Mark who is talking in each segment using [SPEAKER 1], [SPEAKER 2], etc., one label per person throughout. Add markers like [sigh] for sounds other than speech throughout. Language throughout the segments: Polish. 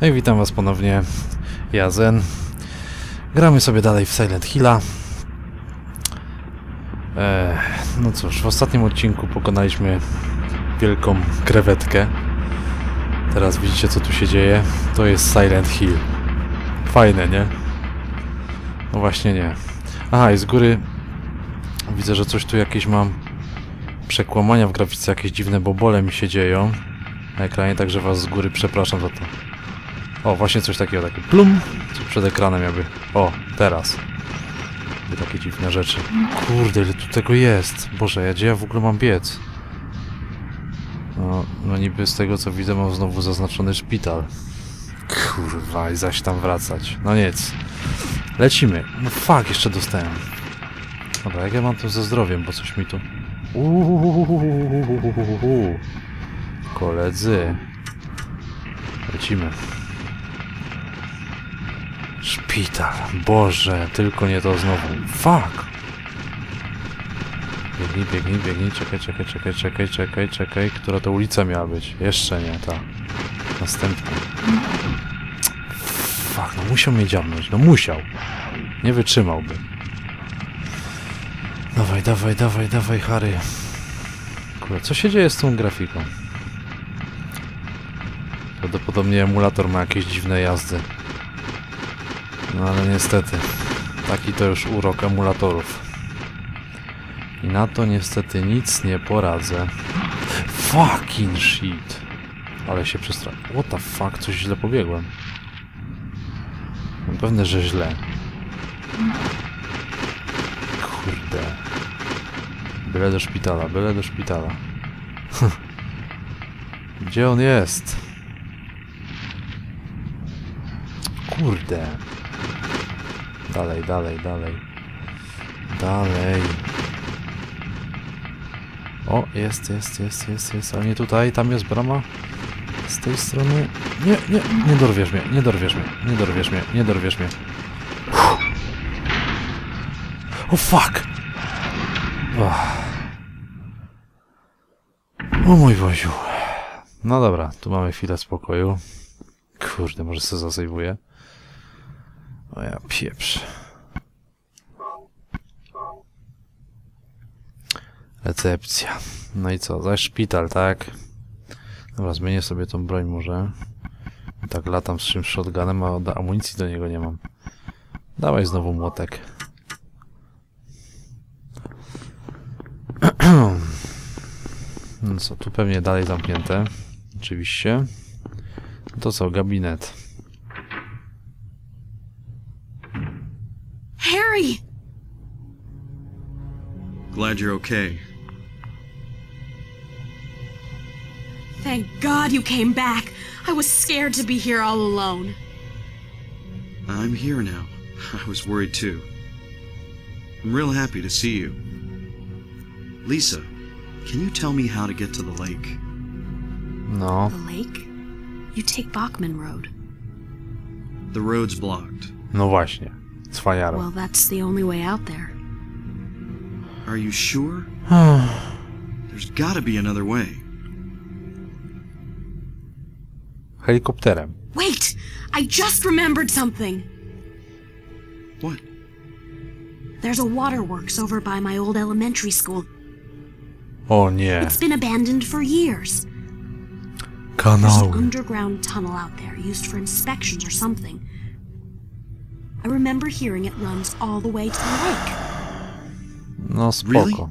[SPEAKER 1] No i witam was ponownie, ja Zen. Gramy sobie dalej w Silent Hilla. Eee, no cóż, w ostatnim odcinku pokonaliśmy wielką krewetkę. Teraz widzicie co tu się dzieje. To jest Silent Hill. Fajne, nie? No właśnie nie. Aha, i z góry widzę, że coś tu jakieś mam przekłamania w grafice, jakieś dziwne bobole mi się dzieją na ekranie, także was z góry przepraszam za to. O, właśnie coś takiego, takie plum, co przed ekranem jakby. O, teraz. I takie dziwne rzeczy. Kurde, ile tu tego jest. Boże, ja gdzie ja w ogóle mam biec? No, no niby z tego co widzę mam znowu zaznaczony szpital. Kurwa, i zaś tam wracać. No nic. Lecimy. No fuck, jeszcze dostałem. Dobra, jak ja mam to ze zdrowiem, bo coś mi tu... Koledzy. Lecimy. Szpital. Boże, tylko nie to znowu. Fuck! Biegnij, biegnij, biegnij. Czekaj, czekaj, czekaj, czekaj, czekaj, czekaj. Która to ulica miała być? Jeszcze nie, ta. Następna. Fuck, no musiał mnie dziabnąć. No musiał. Nie wytrzymałby. Dawaj, dawaj, dawaj, dawaj, Harry. Kurde, co się dzieje z tą grafiką? Prawdopodobnie emulator ma jakieś dziwne jazdy. No ale niestety, taki to już urok emulatorów. I na to niestety nic nie poradzę. Fucking shit. Ale się przestraszyłem. What the fuck, coś źle pobiegłem. Mam pewne, że źle. Kurde. Byle do szpitala, byle do szpitala. [laughs] Gdzie on jest? Kurde. Dalej, dalej, dalej. Dalej. O, jest, jest, jest, jest, jest, ale nie tutaj, tam jest brama. Z tej strony. Nie, nie, nie dorwiesz mnie, nie dorwiesz mnie, nie dorwiesz mnie, nie dorwiesz mnie. Uff. O fuck! Oh. O mój Boziu. No dobra, tu mamy chwilę spokoju. Kurde, może sobie zasejwuję. O ja pieprz. Recepcja. No i co? Zaś szpital, tak? Dobra, zmienię sobie tą broń może. Tak latam z czymś shotgunem, a amunicji do niego nie mam. Dawaj znowu młotek. [clears throat] No co, tu pewnie dalej zamknięte. Oczywiście. To co, gabinet.
[SPEAKER 2] Glad you're okay.
[SPEAKER 3] Thank God you came back. I was scared to be here all alone.
[SPEAKER 2] I'm here now. I was worried too. I'm real happy to see you. Lisa, can you tell me how to get to the lake?
[SPEAKER 1] No,
[SPEAKER 3] The lake? You take Bachman Road.
[SPEAKER 2] The road's blocked.
[SPEAKER 1] no właśnie. Cwaniaro.
[SPEAKER 3] Well, that's the only way out there.
[SPEAKER 2] Are you sure? [sighs] There's gotta be another way.
[SPEAKER 1] Helikopterem.
[SPEAKER 3] Wait! I just remembered something!
[SPEAKER 2] What?
[SPEAKER 3] There's a waterworks over by my old elementary school.
[SPEAKER 1] Oh, yeah.
[SPEAKER 3] It's been abandoned for years. There's an underground tunnel out there used for inspections or something. I remember hearing it runs all the way to the lake.
[SPEAKER 1] No spoko.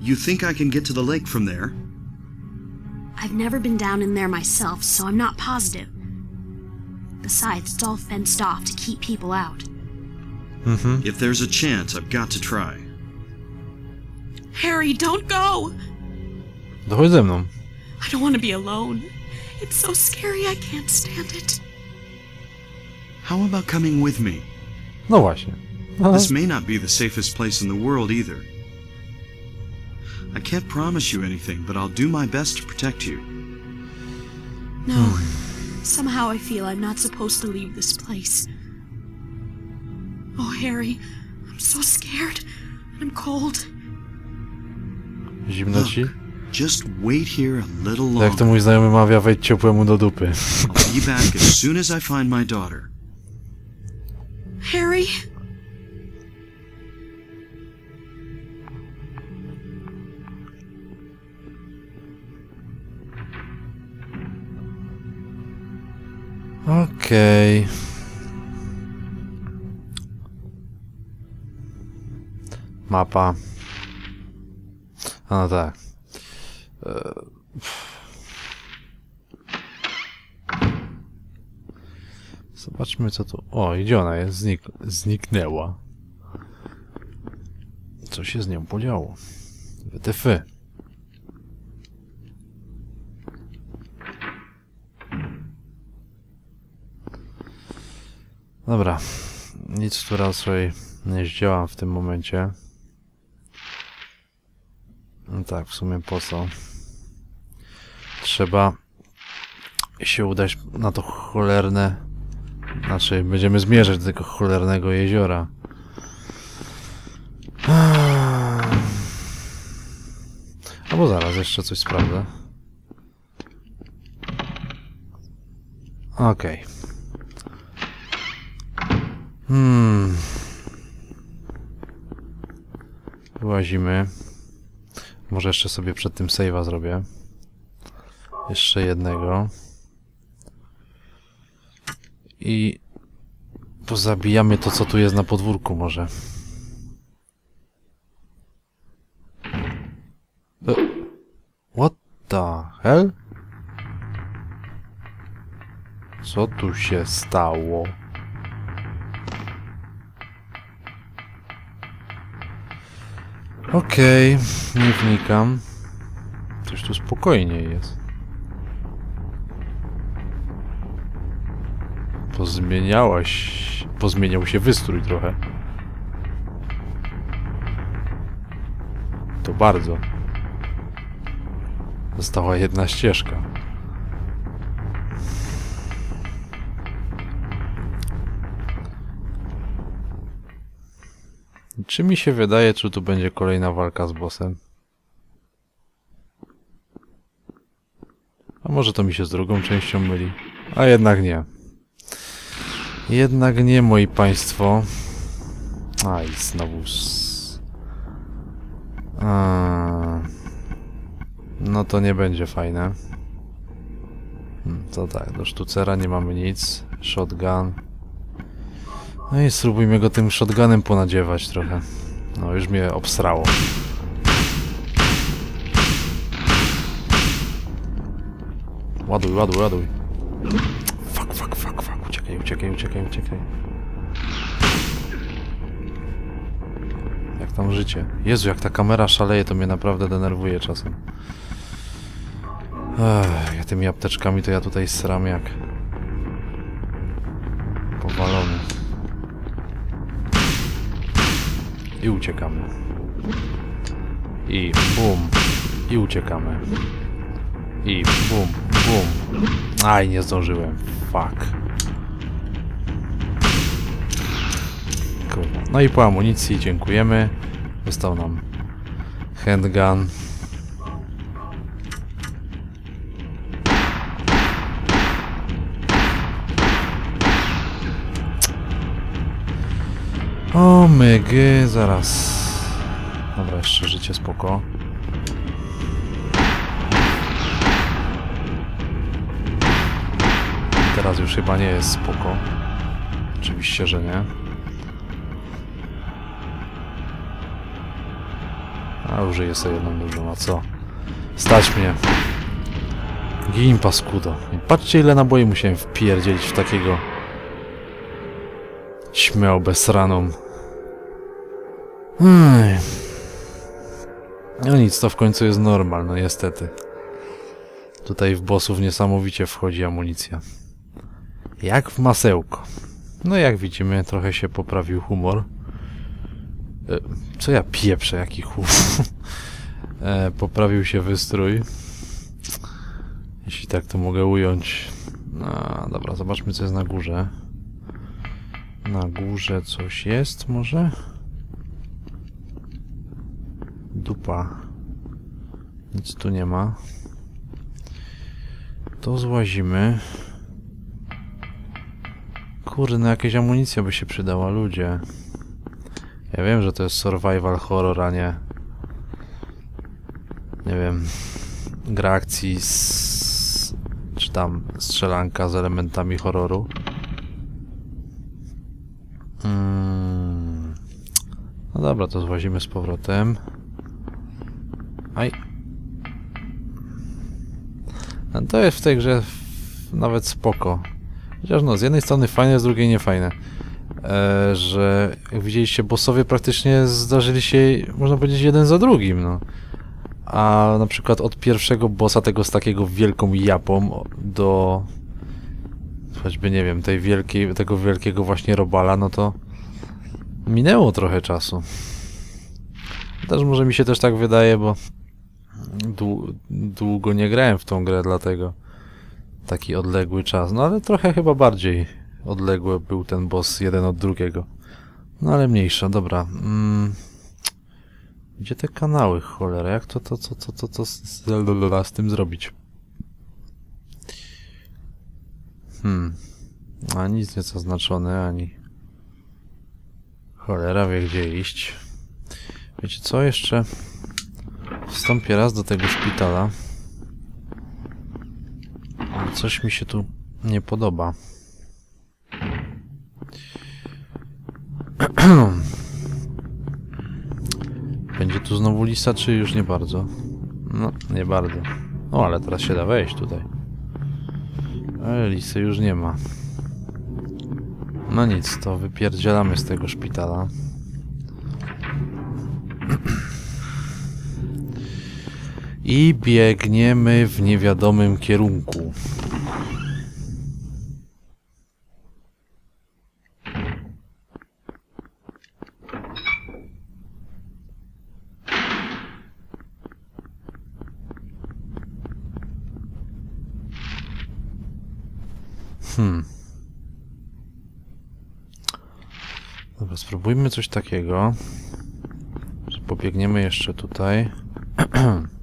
[SPEAKER 2] You think I can get to the lake from there?
[SPEAKER 3] I've never been down in there myself, so I'm not positive. Besides, it's all fenced off to keep people out.
[SPEAKER 1] Mhm.
[SPEAKER 2] If there's a chance, I've got to try.
[SPEAKER 3] Harry, don't go!
[SPEAKER 1] Dochodź ze mną.
[SPEAKER 3] I don't want to be alone. It's so scary, I can't stand it.
[SPEAKER 2] How about coming with me?
[SPEAKER 1] No właśnie. No,
[SPEAKER 2] This may not be the safest place in the world either. I can't promise you anything, but I'll do my best to protect you.
[SPEAKER 3] No. Oh. Somehow I feel I'm not supposed to leave this place. Oh, Harry, I'm so scared. And I'm cold.
[SPEAKER 1] Zimno ci?
[SPEAKER 2] Just wait here a little
[SPEAKER 1] Jak to
[SPEAKER 2] longer.
[SPEAKER 1] mój znajomy mawia, wejdź ciepłemu do dupy.
[SPEAKER 2] I'll be back as soon as I find my daughter.
[SPEAKER 3] Harry?
[SPEAKER 1] Okej. Mapa. A no tak. E, Zobaczmy co tu... O, idzie ona jest. Znik... Zniknęła. Co się z nią podziało? WTF. Dobra. Nic tu raczej nie zdziałam w tym momencie. No tak, w sumie po co? Trzeba się udać na to cholerne... Znaczy, będziemy zmierzać do tego cholernego jeziora. Albo zaraz, jeszcze coś sprawdzę. Okej. Hmm. Wyłazimy. Może jeszcze sobie przed tym save'a zrobię. Jeszcze jednego. I pozabijamy to, co tu jest na podwórku może. E, What the hell? Co tu się stało? Okej, nie wnikam. Coś tu spokojniej jest. Pozmieniałaś... Pozmieniał się wystrój trochę. To bardzo. Została jedna ścieżka. Czy mi się wydaje, czy tu będzie kolejna walka z bossem? A może to mi się z drugą częścią myli? A jednak nie. Jednak nie, moi państwo. Aj, znowu... A... No to nie będzie fajne. Hmm, To tak, do sztucera nie mamy nic. Shotgun. No i spróbujmy go tym shotgunem ponadziewać trochę. No, już mnie obsrało. Ładuj, ładuj, ładuj. Fuck, fuck, fuck, fuck. Uciekaj, uciekaj, uciekaj, uciekaj. Jak tam życie? Jezu, jak ta kamera szaleje, to mnie naprawdę denerwuje czasem. Ech, tymi apteczkami to ja tutaj sram jak... I uciekamy. I bum. I uciekamy. I bum, bum. Aj, nie zdążyłem. Fuck. Kurwa. No i po amunicji dziękujemy. Został nam handgun. O mygy, zaraz. Dobra, jeszcze życie spoko. Teraz już chyba nie jest spoko. Oczywiście, że nie. A użyję sobie jedną dużą, a co? Stać mnie. Gin paskudo. Patrzcie ile naboi musiałem wpierdzielić w takiego... Śmiał bezraną. No nic, to w końcu jest normal, no niestety. Tutaj w bossów niesamowicie wchodzi amunicja. Jak w masełko. No jak widzimy, trochę się poprawił humor. E, Co ja pieprzę, jaki humor. [laughs] E, Poprawił się wystrój. Jeśli tak to mogę ująć. No, dobra, zobaczmy co jest na górze. Na górze coś jest może? Nic tu nie ma. To złazimy. Kurde, no jakieś amunicja by się przydała, ludzie. Ja wiem, że to jest survival horror, a nie... Nie wiem... Gra akcji z... czy tam strzelanka z elementami horroru. Mm. No dobra, to złazimy z powrotem. Aj. No to jest w tej grze nawet spoko. Chociaż no, z jednej strony fajne, z drugiej nie fajne. E, że jak widzieliście, bossowie praktycznie zdarzyli się, można powiedzieć, jeden za drugim, no. A na przykład od pierwszego bossa, tego z takiego wielką japą, do choćby, nie wiem, tej wielkiej, tego wielkiego właśnie robala, no to minęło trochę czasu. Też może mi się też tak wydaje, bo długo nie grałem w tą grę, dlatego taki odległy czas. No ale trochę chyba bardziej odległy był ten boss jeden od drugiego. No ale mniejsza, dobra. Mm. Gdzie te kanały, cholera? Jak to, to, to, to, to, to z, z, z tym zrobić? Hmm. A nic nie zaznaczone, ani... Cholera wie gdzie iść. Wiecie co, jeszcze... Wstąpię raz do tego szpitala. Coś mi się tu nie podoba. [clears throat] Będzie tu znowu lisa, czy już nie bardzo? No, nie bardzo. O, ale teraz się da wejść tutaj. Ale lisy już nie ma. No nic, to wypierdzielamy z tego szpitala. I biegniemy w niewiadomym kierunku. Hmm. Dobra, spróbujmy coś takiego. Pobiegniemy jeszcze tutaj. [clears throat]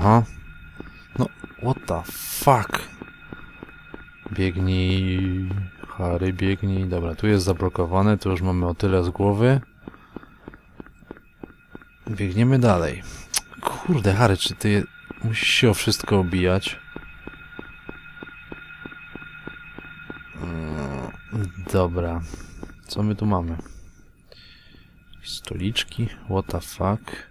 [SPEAKER 1] Aha. No, what the fuck? Biegnij, Harry, biegnij. Dobra, tu jest zablokowane, tu już mamy o tyle z głowy. Biegniemy dalej. Kurde, Harry, czy ty musisz się o wszystko obijać? Mm, Dobra. Co my tu mamy? Stoliczki? What the fuck?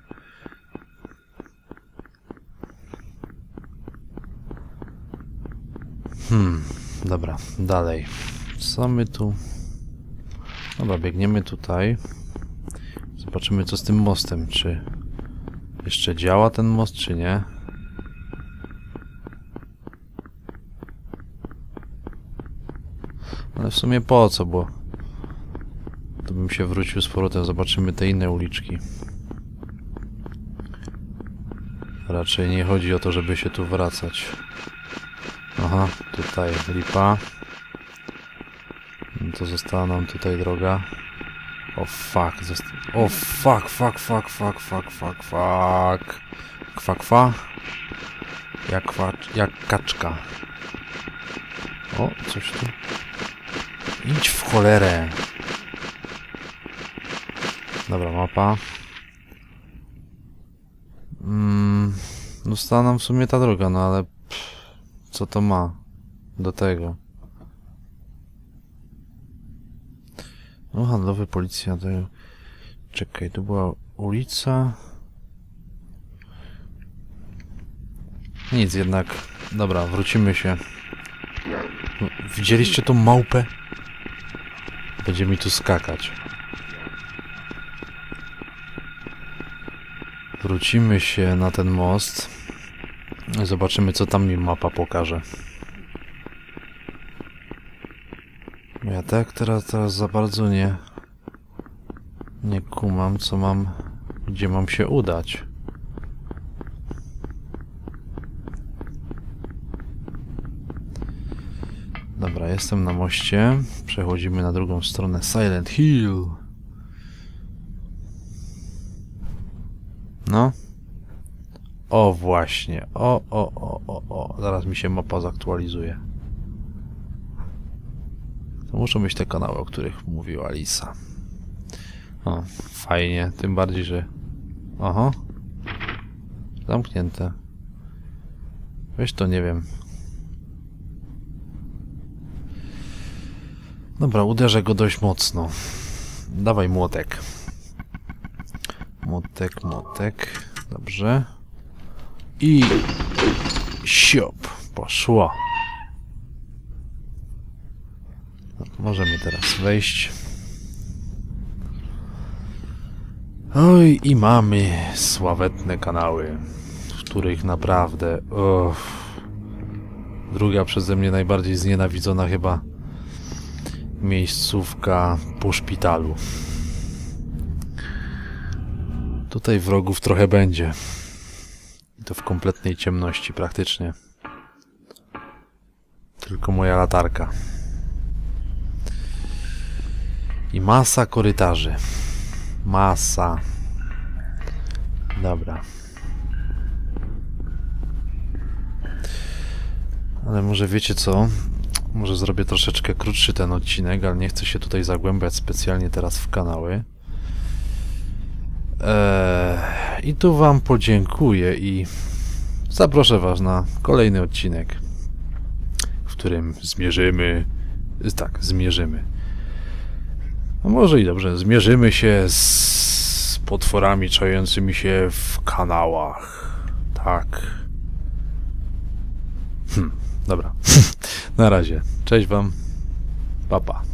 [SPEAKER 1] Hmm, dobra, dalej. Co my tu? Dobra, biegniemy tutaj. Zobaczymy co z tym mostem, czy jeszcze działa ten most, czy nie. Ale w sumie po co, bo to bym się wrócił z powrotem, zobaczymy te inne uliczki. Raczej nie chodzi o to, żeby się tu wracać. Aha, tutaj lipa. No to została nam tutaj droga. O fuck, zosta... O fuck, fuck, fuck, fuck, fuck, fuck, fuck. Kwa, kwa. Jak kwa... jak kaczka. O, coś tu. Idź w cholerę. Dobra, mapa. Mm, została nam w sumie ta droga, no ale co to ma do tego? No, handlowy policja to... Czekaj, tu była ulica. Nic jednak. Dobra, wrócimy się. Widzieliście tą małpę? Będzie mi tu skakać. Wrócimy się na ten most. Zobaczymy, co tam mi mapa pokaże. Ja tak teraz, teraz za bardzo nie... Nie kumam, co mam... Gdzie mam się udać. Dobra, jestem na moście. Przechodzimy na drugą stronę Silent Hill. No, O właśnie. O, o, o, o, o. Zaraz mi się mapa zaktualizuje. To muszą być te kanały, o których mówiła Lisa. O, fajnie. Tym bardziej, że... Aha. Zamknięte. Weź to, nie wiem. Dobra, uderzę go dość mocno. Dawaj młotek. Młotek, młotek. Dobrze. I... Siop. Poszło. Możemy teraz wejść. Oj, i mamy sławetne kanały, w których naprawdę... Uff, druga przeze mnie najbardziej znienawidzona chyba miejscówka po szpitalu. Tutaj wrogów trochę będzie. To w kompletnej ciemności praktycznie. Tylko moja latarka. I masa korytarzy. Masa. Dobra. Ale może wiecie co? Może zrobię troszeczkę krótszy ten odcinek, ale nie chcę się tutaj zagłębiać specjalnie teraz w kanały. Eee, I tu wam podziękuję i zaproszę was na kolejny odcinek, w którym zmierzymy... Tak, zmierzymy. No może i dobrze, zmierzymy się z potworami czajującymi się w kanałach. Tak. Hm, dobra. [laughs] Na razie. Cześć wam. Papa. Pa.